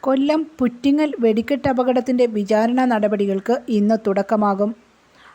കൊല്ലം പുറ്റിങ്ങൽ വെടിക്കെട്ട് അപകടത്തിന്റെ വിചാരണ നടപടികൾക്ക് ഇന്ന് തുടക്കമാകും.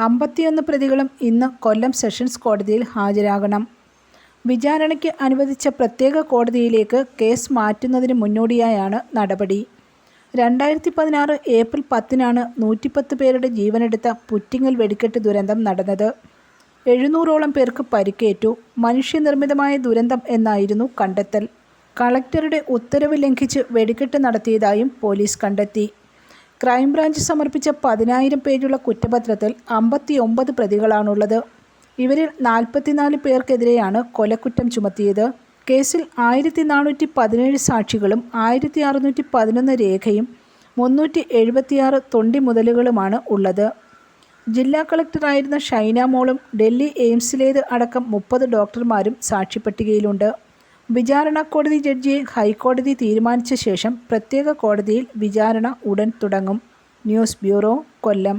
അമ്പത്തിയൊന്ന് പ്രതികളും ഇന്ന് കൊല്ലം സെഷൻസ് കോടതിയിൽ ഹാജരാകണം. വിചാരണയ്ക്ക് അനുവദിച്ച പ്രത്യേക കോടതിയിലേക്ക് കേസ് മാറ്റുന്നതിന് മുന്നോടിയായാണ് നടപടി. രണ്ടായിരത്തി പതിനാറ് ഏപ്രിൽ പത്തിനാണ് നൂറ്റിപ്പത്ത് പേരുടെ ജീവനെടുത്ത പുറ്റിങ്ങൽ വെടിക്കെട്ട് ദുരന്തം നടന്നത്. എഴുന്നൂറോളം പേർക്ക് പരിക്കേറ്റു. മനുഷ്യനിർമ്മിതമായ ദുരന്തം എന്നായിരുന്നു കണ്ടെത്തൽ. കളക്ടറുടെ ഉത്തരവ് ലംഘിച്ച് വെടിക്കെട്ട് നടത്തിയതായും പോലീസ് കണ്ടെത്തി. ക്രൈംബ്രാഞ്ച് സമർപ്പിച്ച പതിനായിരം പേജുള്ള കുറ്റപത്രത്തിൽ അമ്പത്തി ഒമ്പത് പ്രതികളാണുള്ളത്. ഇവരിൽ നാൽപ്പത്തിനാല് പേർക്കെതിരെയാണ് കൊലക്കുറ്റം ചുമത്തിയത്. കേസിൽ ആയിരത്തി നാനൂറ്റി പതിനേഴ് സാക്ഷികളും ആയിരത്തി അറുന്നൂറ്റി പതിനൊന്ന് രേഖയും മുന്നൂറ്റി എഴുപത്തിയാറ് തൊണ്ടി മുതലുകളുമാണ് ഉള്ളത്. ജില്ലാ കളക്ടറായിരുന്ന ഷൈന മോളും ഡൽഹി എയിംസിലേത് അടക്കം മുപ്പത് ഡോക്ടർമാരും സാക്ഷിപ്പട്ടികയിലുണ്ട്. വിചാരണ കോടതി ജഡ്ജിയെ ഹൈക്കോടതി തീരുമാനിച്ച ശേഷം പ്രത്യേക കോടതിയിൽ വിചാരണ ഉടൻ തുടങ്ങും. News bureau Kollam.